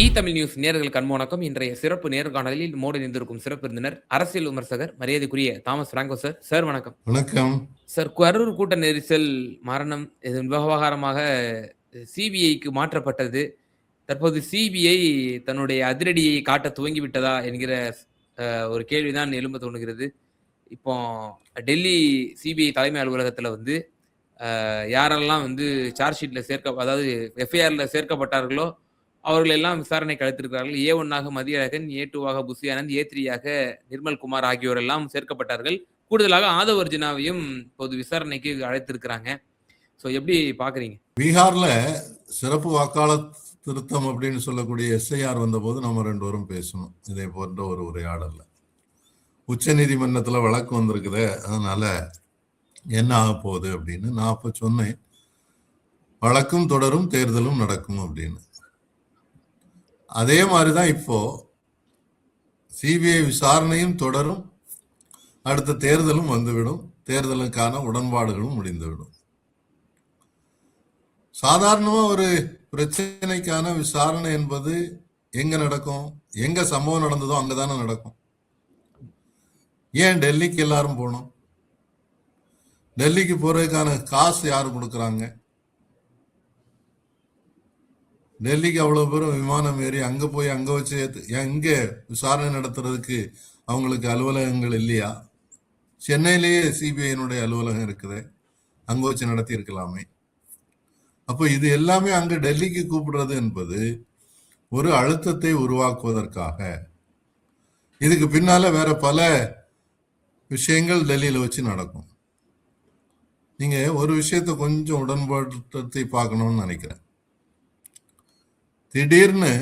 இ Tamil news நேர்களுக்கு அன்பு வணக்கம். இன்றைய சிறப்பு நேர்காணலில் மோடி நின்றிருக்கும் சிறப்பு விருந்தினர் அரசியல் விமர்சகர் மரியாதைக்குரிய தாமஸ் பிராங்கோ சார். சார் வணக்கம். வணக்கம். சார் கரூர் கூட்ட நெரிசல் மரணம் இது விவகாரமாக சிபிஐக்கு மாற்றப்பட்டது. தற்போது சிபிஐ தன்னுடைய அதிரடியை காட்ட துவங்கி விட்டதா என்கிற ஒரு கேள்விதான் எழும்ப தோணுகிறது இப்போ டெல்லி சிபிஐ தலைமை அலுவலகத்தில் வந்து யாரெல்லாம் வந்து சார்ஜ் ஷீட்ல சேர்க்க அதாவது எஃப்ஐஆர்ல சேர்க்கப்பட்டார்களோ அவர்கள் எல்லாம் விசாரணைக்கு அழைத்திருக்கிறார்கள் ஏ ஒன்னாக மதியழகன் ஏ டூவாக புசி ஆனந்த் ஏ த்ரீயாக நிர்மல் குமார் ஆகியோர் எல்லாம் சேர்க்கப்பட்டார்கள். கூடுதலாக ஆதவ் அர்ஜுனாவையும் இப்போது விசாரணைக்கு அழைத்திருக்கிறாங்க. ஸோ எப்படி பாக்குறீங்க பீகார்ல சிறப்பு வாக்காளர் திருத்தம் அப்படின்னு சொல்லக்கூடிய எஸ்ஐஆர் வந்தபோது நம்ம ரெண்டு பேரும் பேசணும். இதே போன்ற ஒரு உரையாடல்ல. உச்ச நீதிமன்றத்தில் வழக்கு வந்திருக்குது அதனால என்ன ஆக போகுது அப்படின்னு நான் அப்போ சொன்னேன். வழக்கும் தொடரும் தேர்தலும் நடக்கும் அப்படின்னு. அதே மாதிரி தான் இப்போ சிபிஐ விசாரணையும் தொடரும். அடுத்த தேர்தலும் வந்துவிடும். தேர்தலுக்கான உடன்பாடுகளும் முடிந்துவிடும். சாதாரணமாக ஒரு பிரச்சனைக்கான விசாரணை என்பது எங்க நடக்கும்? எங்க சம்பவம் நடந்ததோ அங்கதானே நடக்கும். ஏன் டெல்லிக்கு எல்லாரும் போகணும் டெல்லிக்கு போறதுக்கான காசு யார் கொடுக்குறாங்க? டெல்லிக்கு அவ்வளவு பேரும் விமானம் ஏறி அங்க போய் அங்க வச்சு எங்கே எங்க விசாரணை நடத்துறதுக்கு அவங்களுக்கு அலுவலகங்கள் இல்லையா? சென்னையிலேயே சிபிஐனுடைய அலுவலகம் இருக்குது. அங்க வச்சு நடத்தி இருக்கலாமே அப்போ இது எல்லாமே அங்க டெல்லிக்கு கூப்பிடுறது என்பது ஒரு அழுத்தத்தை உருவாக்குவதற்காக. இதுக்கு பின்னால வேற பல விஷயங்கள் டெல்லியில வச்சு நடக்கும். நீங்க ஒரு விஷயத்தை கொஞ்சம் உடன்பாட்டத்தை பார்க்கணும்னு நினைக்கிறேன். திடீர்னு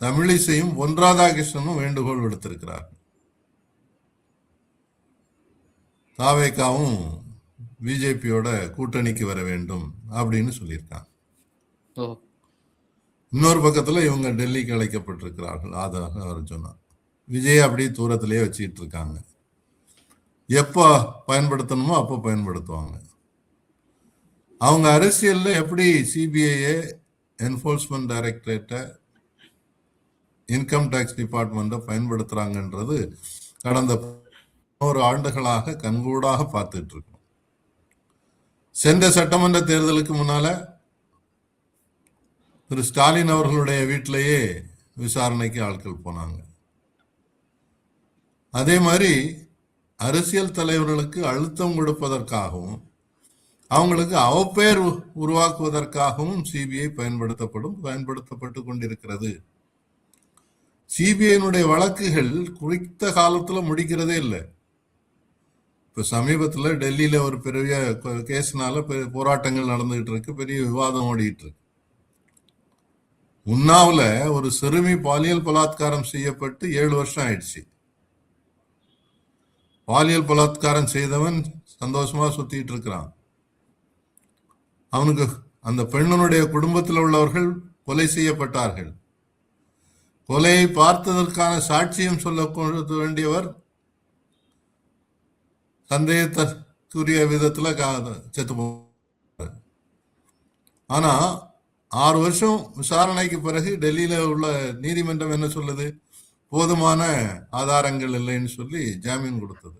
தமிழிசையும் பொன் ராதாகிருஷ்ணனும் வேண்டுகோள் விடுத்திருக்கிறார். தாவேக்காவும் பிஜேபியோட கூட்டணிக்கு வர வேண்டும் அப்படின்னு சொல்லியிருக்காங்க. இன்னொரு பக்கத்துல இவங்க டெல்லிக்கு அழைக்கப்பட்டிருக்கிறார்கள் ஆதாக அர்ஜுனா விஜய் அப்படியே தூரத்திலேயே வச்சுக்கிட்டு இருக்காங்க எப்போ பயன்படுத்தணுமோ அப்போ பயன்படுத்துவாங்க. அவங்க அரசியல்ல எப்படி சிபிஐஏ என்ஃபோர்ஸ்மெண்ட் டைரக்டரேட்டை இன்கம் டேக்ஸ் டிபார்ட்மெண்ட்டை பயன்படுத்துறாங்கன்றது கடந்த ஒரு ஆண்டுகளாக கண்கூடாக பார்த்துட்டு இருக்கோம் சென்ற சட்டமன்ற தேர்தலுக்கு முன்னால திரு ஸ்டாலின் அவர்களுடைய வீட்டிலேயே விசாரணைக்கு ஆட்கள் போனாங்க. அதே மாதிரி அரசியல் தலைவர்களுக்கு அழுத்தம் கொடுப்பதற்காகவும் அவங்களுக்கு அவப்பெயர் உருவாக்குவதற்காகவும் சிபிஐ பயன்படுத்தப்படும் பயன்படுத்தப்பட்டு கொண்டிருக்கிறது. சிபிஐனுடைய வழக்குகள் குறித்த காலத்துல முடிக்கிறதே இல்லை. இப்ப சமீபத்துல டெல்லியில ஒரு பெரிய கேஸ்னால போராட்டங்கள் நடந்துகிட்டு இருக்கு பெரிய விவாதம் ஓடிட்டு இருக்கு. உன்னாவில் ஒரு சிறுமி பாலியல் பலாத்காரம் செய்யப்பட்டு ஏழு வருஷம் ஆயிடுச்சு. பாலியல் பலாத்காரம் செய்தவன் சந்தோஷமா சுத்திட்டு இருக்கிறான். அவனுக்கு அந்த பெண்ணனுடைய குடும்பத்தில் உள்ளவர்கள் கொலை செய்யப்பட்டார்கள். கொலையை பார்த்ததற்கான சாட்சியம் சொல்ல கொண்டு வேண்டியவர் சந்தேகத்திற்குரிய விதத்தில் கா- செத்து ஆனால் ஆனா ஆறு வருஷம் விசாரணைக்கு பிறகு டெல்லியில உள்ள நீதிமன்றம் என்ன சொல்லுது? போதுமான ஆதாரங்கள் இல்லைன்னு சொல்லி ஜாமீன் கொடுத்தது.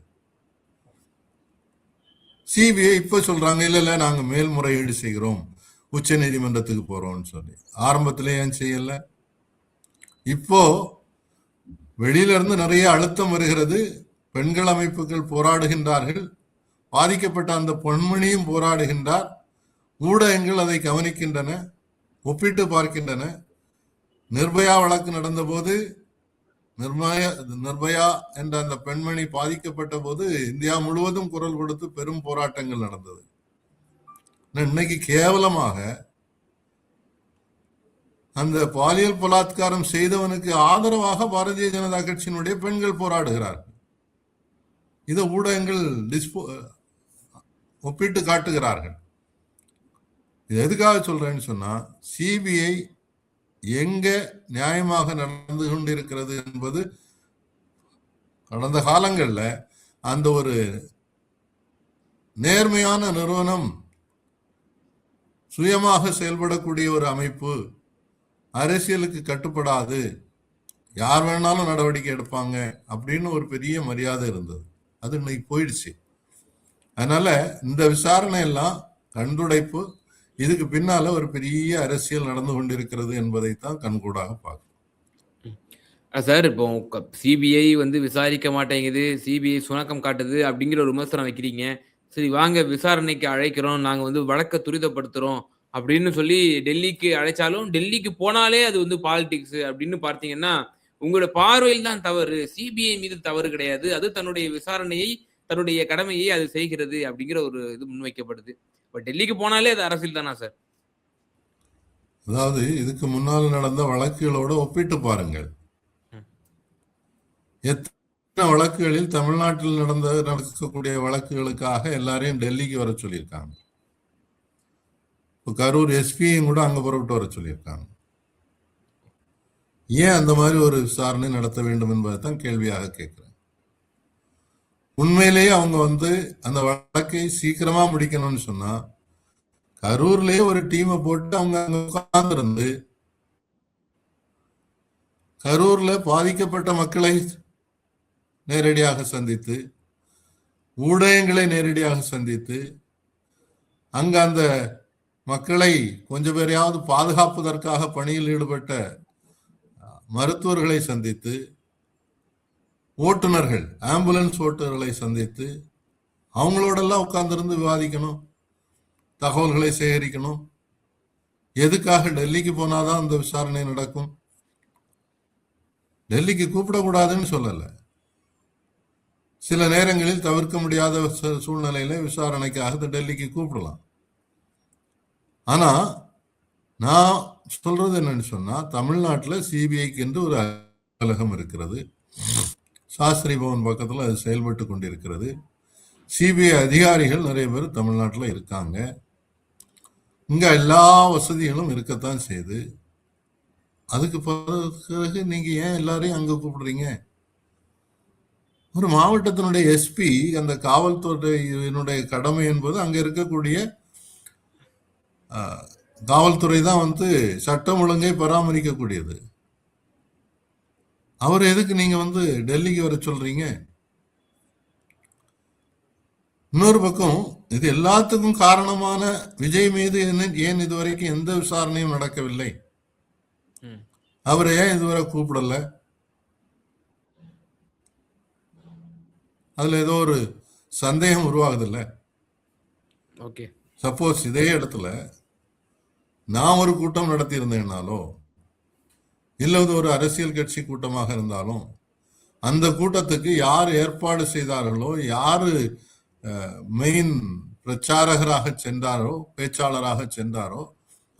சிபிஐ இப்ப சொல்றாங்க இல்ல இல்ல நாங்க மேல்முறையீடு செய்கிறோம். உச்ச நீதிமன்றத்துக்கு போறோம்னு சொல்லி. ஆரம்பத்தில் ஏன் செய்யல? இப்போ வெளியில இருந்து நிறைய அழுத்தம் வருகிறது. பெண்கள் அமைப்புகள் போராடுகின்றார்கள். பாதிக்கப்பட்ட அந்த பொன்மணியும் போராடுகின்றார். ஊடகங்கள் அதை கவனிக்கின்றன ஒப்பிட்டு பார்க்கின்றன. நிர்பயா வழக்கு நடந்தபோது நிர்மய நிர்பயா என்ற அந்த பெண்மணி பாதிக்கப்பட்ட போது இந்தியா முழுவதும் குரல் கொடுத்து பெரும் போராட்டங்கள் நடந்தது. இன்னைக்கு கேவலமாக அந்த பாலியல் பலாத்காரம் செய்தவனுக்கு ஆதரவாக பாரதிய ஜனதா கட்சியினுடைய பெண்கள் போராடுகிறார்கள். இதை ஊடகங்கள் டிஸ்போ ஒப்பிட்டு காட்டுகிறார்கள். இது எதுக்காக சொல்றேன்னு சொன்னா சிபிஐ எங்க நியாயமாக நடந்து கொண்டிருக்கிறது என்பது கடந்த காலங்களில் அந்த ஒரு நேர்மையான நிறுவனம் சுயமாக செயல்படக்கூடிய ஒரு அமைப்பு அரசியலுக்கு கட்டுப்படாது. யார் வேணாலும் நடவடிக்கை எடுப்பாங்க அப்படின்னு ஒரு பெரிய மரியாதை இருந்தது. அது இன்னைக்கு போயிடுச்சு. அதனால இந்த விசாரணை எல்லாம் கண்டுடைப்பு இதுக்கு பின்னால ஒரு பெரிய அரசியல் நடந்து கொண்டிருக்கிறது என்பதைத்தான் கண்கூடாக பார்க்கணும். சார் இப்போ சிபிஐ வந்து விசாரிக்க மாட்டேங்குது சிபிஐ சுணக்கம் காட்டுது அப்படிங்கிற ஒரு விமர்சனம் வைக்கிறீங்க. சரி வாங்க விசாரணைக்கு அழைக்கிறோம் நாங்கள் வந்து வழக்கை துரிதப்படுத்துகிறோம் அப்படின்னு சொல்லி டெல்லிக்கு அழைச்சாலும் டெல்லிக்கு போனாலே அது வந்து பாலிடிக்ஸ் அப்படின்னு பார்த்தீங்கன்னா உங்களோட பார்வையில் தான் தவறு. சிபிஐ மீது தவறு கிடையாது. அது தன்னுடைய விசாரணையை தன்னுடைய கடமையை அது செய்கிறது அப்படிங்கிற ஒரு இது முன்வைக்கப்படுது. பட் டெல்லிக்கு போனாலே அது அரசியல் தானா சார்? அதாவது இதுக்கு முன்னால் நடந்த வழக்குகளோட ஒப்பிட்டு பாருங்கள். எத்தனை வழக்குகளில் தமிழ்நாட்டில் நடந்த நடக்கக்கூடிய வழக்குகளுக்காக எல்லாரையும் டெல்லிக்கு வர சொல்லியிருக்காங்க. இப்போ கரூர் எஸ்பியும் கூட அங்க புறப்பட்டு வர சொல்லியிருக்காங்க. ஏன் அந்த மாதிரி ஒரு விசாரணை நடத்த வேண்டும் என்பதை தான் கேள்வியாக கேட்கிறேன். உண்மையிலேயே அவங்க வந்து அந்த வழக்கை சீக்கிரமா முடிக்கணும்னு சொன்னா கரூர்லயே ஒரு டீமை போட்டு அவங்க அங்க உட்கார்ந்துருந்து கரூர்ல பாதிக்கப்பட்ட மக்களை நேரடியாக சந்தித்து ஊடகங்களை நேரடியாக சந்தித்து அங்க அந்த மக்களை கொஞ்சம் பேரையாவது பாதுகாப்பதற்காக பணியில் ஈடுபட்ட மருத்துவர்களை சந்தித்து ஓட்டுநர்கள் ஆம்புலன்ஸ் ஓட்டுநர்களை சந்தித்து அவங்களோடெல்லாம் உட்கார்ந்துருந்து விவாதிக்கணும் தகவல்களை சேகரிக்கணும். எதுக்காக டெல்லிக்கு போனாதான் அந்த விசாரணை நடக்கும்? டெல்லிக்கு கூப்பிடக்கூடாதுன்னு சொல்லலை. சில நேரங்களில் தவிர்க்க முடியாத சூ- சூழ்நிலையில விசாரணைக்காக டெல்லிக்கு கூப்பிடலாம். ஆனா நான் சொல்றது என்னன்னு சொன்னா தமிழ்நாட்டில் சிபிஐக்கு என்று ஒரு அலுவலகம் இருக்கிறது. சாஸ்திரி பவன் பக்கத்தில் அது செயல்பட்டு கொண்டிருக்கிறது. சிபிஐ அதிகாரிகள் நிறைய பேர் தமிழ்நாட்டில் இருக்காங்க. இங்கே எல்லா வசதிகளும் இருக்கத்தான் செய்யுது அதுக்கு பிறகு நீங்கள் ஏன் எல்லாரையும் அங்கே கூப்பிடுறீங்க? ஒரு மாவட்டத்தினுடைய எஸ்பி அந்த காவல்துறையினுடைய கடமை என்பது அங்கே இருக்கக்கூடிய காவல்துறை தான் வந்து சட்டம் ஒழுங்கை பராமரிக்கக்கூடியது. அவர் எதுக்கு நீங்க வந்து டெல்லிக்கு வர சொல்றீங்க? இன்னொரு பக்கம் இது எல்லாத்துக்கும் காரணமான விஜய் மீது என்ன- ஏன் இதுவரைக்கும் எந்த விசாரணையும் நடக்கவில்லை. அவரை ஏன் இதுவரை கூப்பிடல? அதுல ஏதோ ஒரு சந்தேகம் உருவாகுதுல்ல? ஓகே. சப்போஸ் இதே இடத்துல நான் ஒரு கூட்டம் நடத்தி இல்லது ஒரு அரசியல் கட்சி கூட்டமாக இருந்தாலும் அந்த கூட்டத்துக்கு யார் ஏற்பாடு செய்தார்களோ யார் மெயின் பிரச்சாரகராக சென்றாரோ பேச்சாளராக சென்றாரோ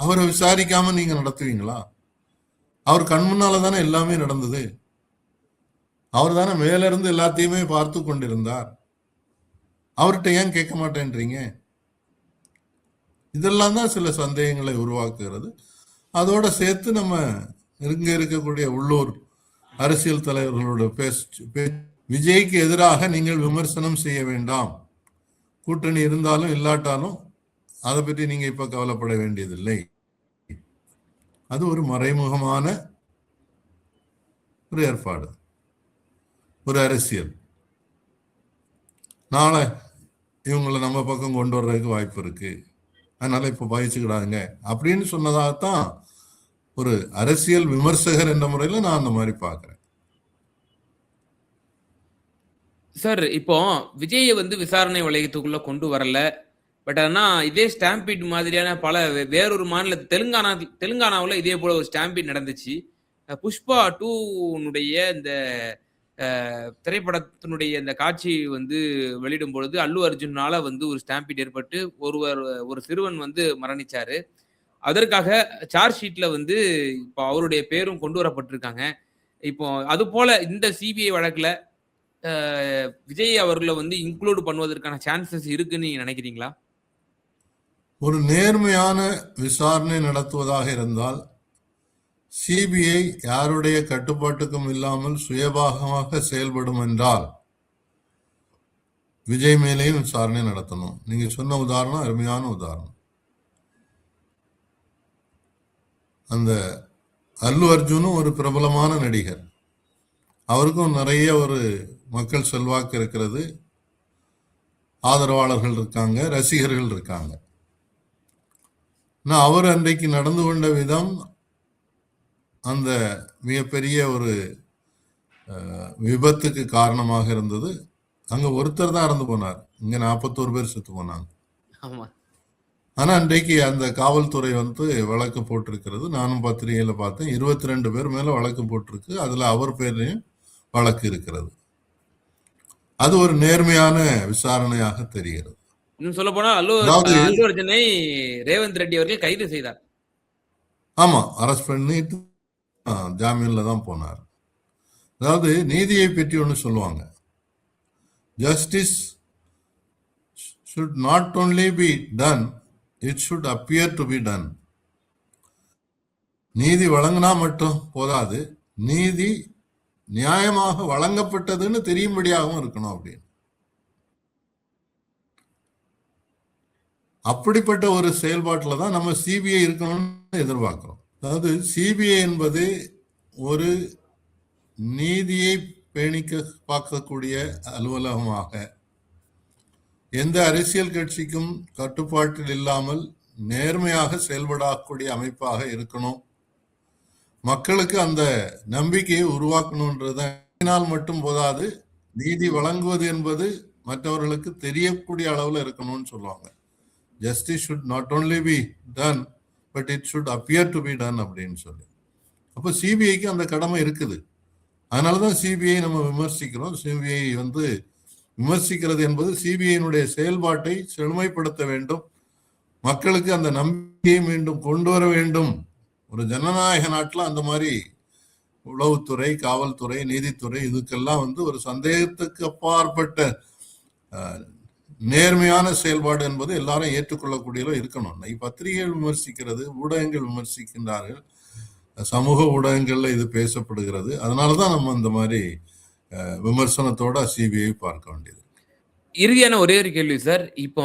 அவரை விசாரிக்காம நீங்க நடத்துவீங்களா? அவர் கண் முன்னால தானே எல்லாமே நடந்தது. அவர் தானே மேலிருந்து எல்லாத்தையுமே பார்த்து கொண்டிருந்தார். அவர்கிட்ட ஏன் கேட்க மாட்டேன்றீங்க? இதெல்லாம் தான் சில சந்தேகங்களை உருவாக்குகிறது. அதோட சேர்த்து நம்ம இங்கே இருக்கக்கூடிய உள்ளூர் அரசியல் தலைவர்களோட பேச்சு பே- விஜய்க்கு எதிராக நீங்கள் விமர்சனம் செய்ய வேண்டாம். கூட்டணி இருந்தாலும் இல்லாட்டாலும் அதை பற்றி நீங்க இப்ப கவலைப்பட வேண்டியதில்லை. அது ஒரு மறைமுகமான ஒரு ஏற்பாடு. ஒரு அரசியல். நாளை இவங்களை நம்ம பக்கம் கொண்டு வர்றதுக்கு வாய்ப்பு இருக்கு. அதனால இப்ப பாய்ச்சிக்கிடாதுங்க. அப்படின்னு சொன்னதாகத்தான் ஒரு அரசியல் விமர்சகர் என்ற முறையில நான் அந்த மாதிரி பாக்குறேன் சார் இப்போ விஜயை வந்து விசாரணை வளையத்துக்குள்ள கொண்டு வரல. பட் ஆனா இதே ஸ்டாம்பீட் மாதிரியான பல வேறொரு மாநில தெலுங்கானா தெலுங்கானாவில் இதே போல ஒரு ஸ்டாம்பீட் நடந்துச்சு. புஷ்பா டூனுடைய இந்த திரைப்படத்தினுடைய இந்த காட்சி வந்து வெளியிடும் பொழுது அல்லு அர்ஜுனால வந்து ஒரு ஸ்டாம்பீட் ஏற்பட்டு ஒருவர் ஒரு சிறுவன் வந்து மரணிச்சாரு. அதற்காக சார்ஜ் ஷீட்ல வந்து இப்போ அவருடைய பேரும் கொண்டு வரப்பட்டிருக்காங்க. இப்போ அது போல இந்த சிபிஐ வழக்குல விஜய் அவர்களை வந்து இன்க்ளூட் பண்ணுவதற்கான சான்சஸ் இருக்குன்னு நீங்க நினைக்கிறீங்களா? ஒரு நேர்மையான விசாரணை நடத்துவதாக இருந்தால் சிபிஐ யாருடைய கட்டுப்பாட்டுக்கும் இல்லாமல் சுயபாகமாக செயல்படும் என்றால் விஜய் மேலேயும் விசாரணை நடத்தணும். நீங்க சொன்ன உதாரணம் அருமையான உதாரணம். அந்த அல்லு அர்ஜுனும் ஒரு பிரபலமான நடிகர். அவருக்கும் நிறைய ஒரு மக்கள் செல்வாக்கு இருக்கிறது. ஆதரவாளர்கள் இருக்காங்க ரசிகர்கள் இருக்காங்க. நான் அவர் அன்றைக்கு நடந்து கொண்ட விதம் அந்த மிகப்பெரிய ஒரு அஹ், விபத்துக்கு காரணமாக இருந்தது. அங்க ஒருத்தர் தான் இறந்து போனார். இங்க நாற்பத்தோரு பேர் செத்து போனாங்க. ஆமா. ஆனா அன்றைக்கு அந்த காவல்துறை வந்து வழக்கு போட்டிருக்கிறது. நானும் பத்திரிகையில பார்த்தேன். இருபத்தி ரெண்டு பேர் மேல வழக்கு போட்டிருக்கு. அதுல அவர் பேர்லயும் வழக்கு இருக்கிறது. அது ஒரு நேர்மையான விசாரணையாக தெரிகிறது. இன்னும் சொல்ல போனா ரேவந்த் ரெட்டி அவர்கள் கைது செய்தார். ஆமா அரெஸ்ட் பண்ணிட்டு ஜாமீன்ல தான் போனார். அதாவது நீதியை பற்றி ஒன்று சொல்லுவாங்க. Justice should not only be done it should appear to be done நீதி வழங்கினா மட்டும் போதாது. நீதி நியாயமாக வழங்கப்பட்டதுன்னு தெரியும்படியாகவும் இருக்கணும் அப்படின்னு. அப்படிப்பட்ட ஒரு செயல்பாட்டில் தான் நம்ம சிபிஐ இருக்கணும்னு எதிர்பார்க்கிறோம். அதாவது சிபிஐ என்பது ஒரு நீதியை பேணிக்க பார்க்கக்கூடிய அலுவலகமாக எந்த அரசியல் கட்சிக்கும் கட்டுப்பாட்டில் இல்லாமல் நேர்மையாக செயல்படக்கூடிய அமைப்பாக இருக்கணும். மக்களுக்கு அந்த நம்பிக்கையை உருவாக்கணுன்றதுனால் மட்டும் போதாது நீதி வழங்குவது என்பது மற்றவர்களுக்கு தெரியக்கூடிய அளவில் இருக்கணும்னு சொல்லுவாங்க. Justice should not only be done but it should appear to be done அப்படின்னு சொல்லி. அப்போ சிபிஐக்கு அந்த கடமை இருக்குது. அதனால தான் சிபிஐ நம்ம விமர்சிக்கிறோம். சிபிஐ வந்து விமர்சிக்கிறது என்பது சிபிஐனுடைய செயல்பாட்டை செழுமைப்படுத்த வேண்டும். மக்களுக்கு அந்த நம்பிக்கையை மீண்டும் கொண்டு வர வேண்டும். ஒரு ஜனநாயக நாட்டில் அந்த மாதிரி உளவுத்துறை காவல்துறை நீதித்துறை இதுக்கெல்லாம் வந்து ஒரு சந்தேகத்துக்கு அப்பாற்பட்ட நேர்மையான செயல்பாடு என்பது எல்லாரும் ஏற்றுக்கொள்ளக்கூடியதோ இருக்கணும். இன்னைக்கு பத்திரிகைகள் விமர்சிக்கிறது ஊடகங்கள் விமர்சிக்கின்றார்கள். சமூக ஊடகங்கள்ல இது பேசப்படுகிறது. அதனால தான் நம்ம இந்த மாதிரி விமர்சனத்தோட சிபிஐ பார்க்க வேண்டியது. இறுதியான ஒரே ஒரு கேள்வி சார். இப்போ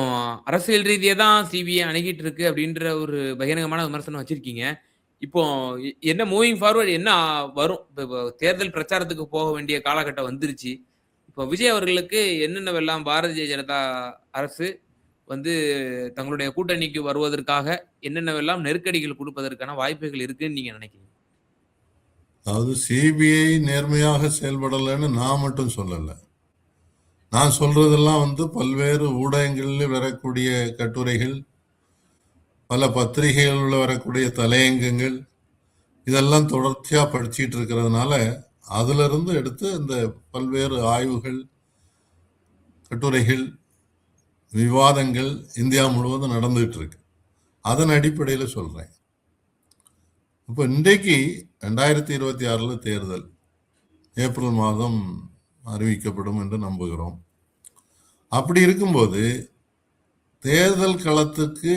அரசியல் ரீதியாக தான் சிபிஐ அணுகிட்டு இருக்கு அப்படின்ற ஒரு பகிரங்கமான விமர்சனம் வச்சிருக்கீங்க. இப்போ என்ன மூவிங் ஃபார்வர்டு என்ன வரும்? இப்போ தேர்தல் பிரச்சாரத்துக்கு போக வேண்டிய காலகட்டம் வந்துருச்சு. இப்போ விஜய் அவர்களுக்கு என்னென்னவெல்லாம் பாரதிய ஜனதா அரசு வந்து தங்களுடைய கூட்டணிக்கு வருவதற்காக என்னென்னவெல்லாம் நெருக்கடிகள் கொடுப்பதற்கான வாய்ப்புகள் இருக்குன்னு நீங்க நினைக்கிறீங்க? அதாவது சிபிஐ நேர்மையாக செயல்படலைன்னு நான் மட்டும் சொல்லலை. நான் சொல்றதெல்லாம் வந்து பல்வேறு ஊடகங்களில் வரக்கூடிய கட்டுரைகள் பல பத்திரிகைகளில் வரக்கூடிய தலையங்கங்கள் இதெல்லாம் தொடர்ச்சியாக படிச்சுட்டு இருக்கிறதுனால அதிலிருந்து எடுத்து இந்த பல்வேறு ஆய்வுகள் கட்டுரைகள் விவாதங்கள் இந்தியா முழுவதும் நடந்துகிட்டு இருக்கு. அதன் அடிப்படையில் சொல்கிறேன் இப்போ இன்றைக்கு ரெண்டாயிரத்தி இருபத்தி ஆறில் தேர்தல் ஏப்ரல் மாதம் அறிவிக்கப்படும் என்று நம்புகிறோம். அப்படி இருக்கும்போது தேர்தல் களத்துக்கு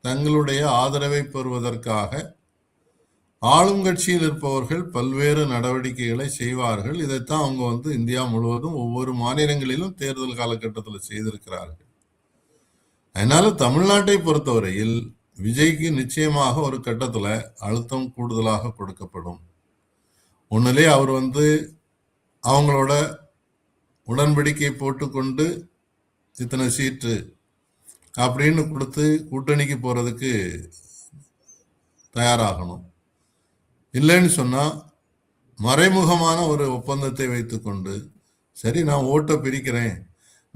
தங்களுடைய ஆதரவை பெறுவதற்காக ஆளும் கட்சியில் இருப்பவர்கள் பல்வேறு நடவடிக்கைகளை செய்வார்கள். இதைத்தான் அவங்க வந்து இந்தியா முழுவதும் ஒவ்வொரு மாநிலங்களிலும் தேர்தல் காலகட்டத்தில் செய்திருக்கிறார்கள். அதனால தமிழ்நாட்டை பொறுத்தவரையில் விஜய்க்கு நிச்சயமாக ஒரு கட்டத்துல அழுத்தம் கூடுதலாக கொடுக்கப்படும். ஒண்ணுலே அவர் வந்து அவங்களோட உடன்படிக்கை போட்டுக்கொண்டு இத்தனை சீட்டு அப்படின்னு கொடுத்து கூட்டணிக்கு போறதுக்கு தயாராகணும். இல்லைன்னு சொன்னா மறைமுகமான ஒரு ஒப்பந்தத்தை வைத்துக்கொண்டு சரி நான் ஓட்டை பிரிக்கிறேன்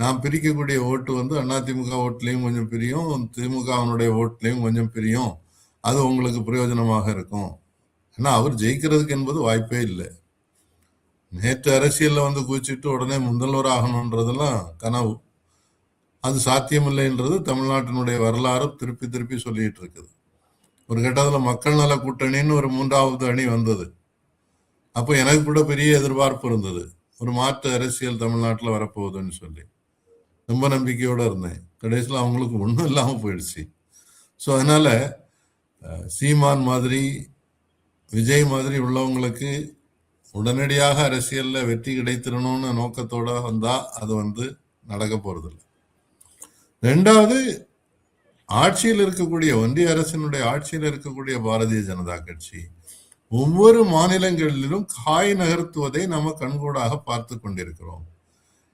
நான் பிரிக்கக்கூடிய ஓட்டு வந்து அதிமுக ஓட்டுலேயும் கொஞ்சம் பிரியும் திமுகவினுடைய ஓட்டுலேயும் கொஞ்சம் பிரியும். அது உங்களுக்கு பிரயோஜனமாக இருக்கும். ஏன்னா அவர் ஜெயிக்கிறதுக்கு என்பது வாய்ப்பே இல்லை. நேற்று அரசியலில் வந்து குதிச்சுட்டு உடனே முதல்வர் ஆகணுன்றதெல்லாம் கனவு. அது சாத்தியமில்லைன்றது தமிழ்நாட்டினுடைய வரலாறு திருப்பி திருப்பி சொல்லிட்டு இருக்குது. ஒரு கட்டத்தில் மக்கள் நல கூட்டணின்னு ஒரு மூன்றாவது அணி வந்தது. அப்போ எனக்கு கூட பெரிய எதிர்பார்ப்பு இருந்தது. ஒரு மாற்று அரசியல் தமிழ்நாட்டில் வரப்போகுதுன்னு சொல்லி. ரொம்ப நம்பிக்கையோடு இருந்தேன். கடைசியில் அவங்களுக்கு ஒன்றும் இல்லாமல் போயிடுச்சு. ஸோ அதனால சீமான் மாதிரி விஜய் மாதிரி உள்ளவங்களுக்கு உடனடியாக அரசியலில் வெற்றி கிடைத்திடணும்னு நோக்கத்தோட வந்தால் அது வந்து நடக்க போகிறதில்ல ரெண்டாவது ஆட்சியில் இருக்கக்கூடிய ஒன்றிய அரசினுடைய ஆட்சியில் இருக்கக்கூடிய பாரதிய ஜனதா கட்சி ஒவ்வொரு மாநிலங்களிலும் காய் நகர்த்துவதை நம்ம கண்கூடாக பார்த்து கொண்டிருக்கிறோம்.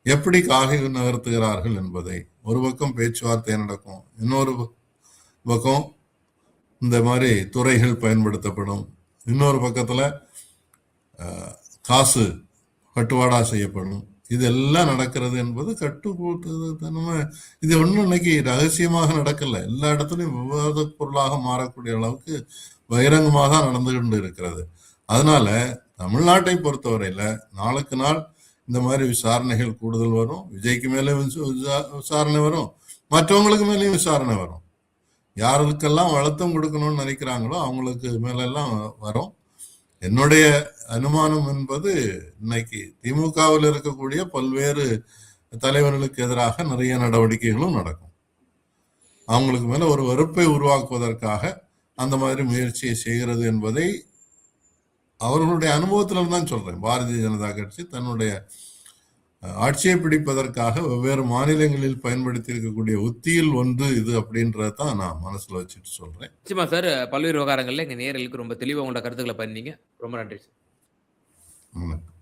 எப்படி காய் நகர்த்துகிறார்கள் என்பதை. ஒரு பக்கம் பேச்சுவார்த்தை நடக்கும் இன்னொரு பக்கம் இந்த மாதிரி துறைகள் பயன்படுத்தப்படும். இன்னொரு பக்கத்துல காசு கட்டுவாடா செய்யப்படும். இதெல்லாம் நடக்கிறது என்பது கட்டுப்போட்டு இது ஒன்றும் இன்னைக்கு ரகசியமாக நடக்கல. எல்லா இடத்துலையும் விவாத பொருளாக மாறக்கூடிய அளவுக்கு பகிரங்கமாக தான் நடந்து கொண்டு இருக்கிறது. அதனால தமிழ்நாட்டை பொறுத்தவரையில நாளுக்கு நாள் இந்த மாதிரி விசாரணைகள் கூடுதல் வரும். விஜய்க்கு மேலே விசா- விசாரணை வரும். மற்றவங்களுக்கு மேலேயும் விசாரணை வரும். யாருக்கெல்லாம் வளர்த்தம் கொடுக்கணும்னு நினைக்கிறாங்களோ அவங்களுக்கு மேலெல்லாம் வரும். என்னுடைய அனுமானம் என்பது இன்னைக்கு திமுகவில் இருக்கக்கூடிய பல்வேறு தலைவர்களுக்கு எதிராக நிறைய நடவடிக்கைகளும் நடக்கும். அவங்களுக்கு மேல ஒரு வெறுப்பை உருவாக்குவதற்காக அந்த மாதிரி முயற்சியை செய்கிறது என்பதை அவர்களுடைய அனுபவத்தில் தான் சொல்கிறேன் பாரதிய ஜனதா கட்சி தன்னுடைய ஆட்சியை பிடிப்பதற்காக வெவ்வேறு மாநிலங்களில் பயன்படுத்தி இருக்கக்கூடிய உத்தியில் ஒன்று இது அப்படின்றத நான் மனசில் வச்சுட்டு சொல்கிறேன் நிச்சயமா சார் பல்வேறு விவகாரங்களில் எங்கள் நேரலுக்கு ரொம்ப தெளிவாக உங்களோட கருத்துக்களை பண்ணீங்க. ரொம்ப நன்றி சார். வணக்கம்.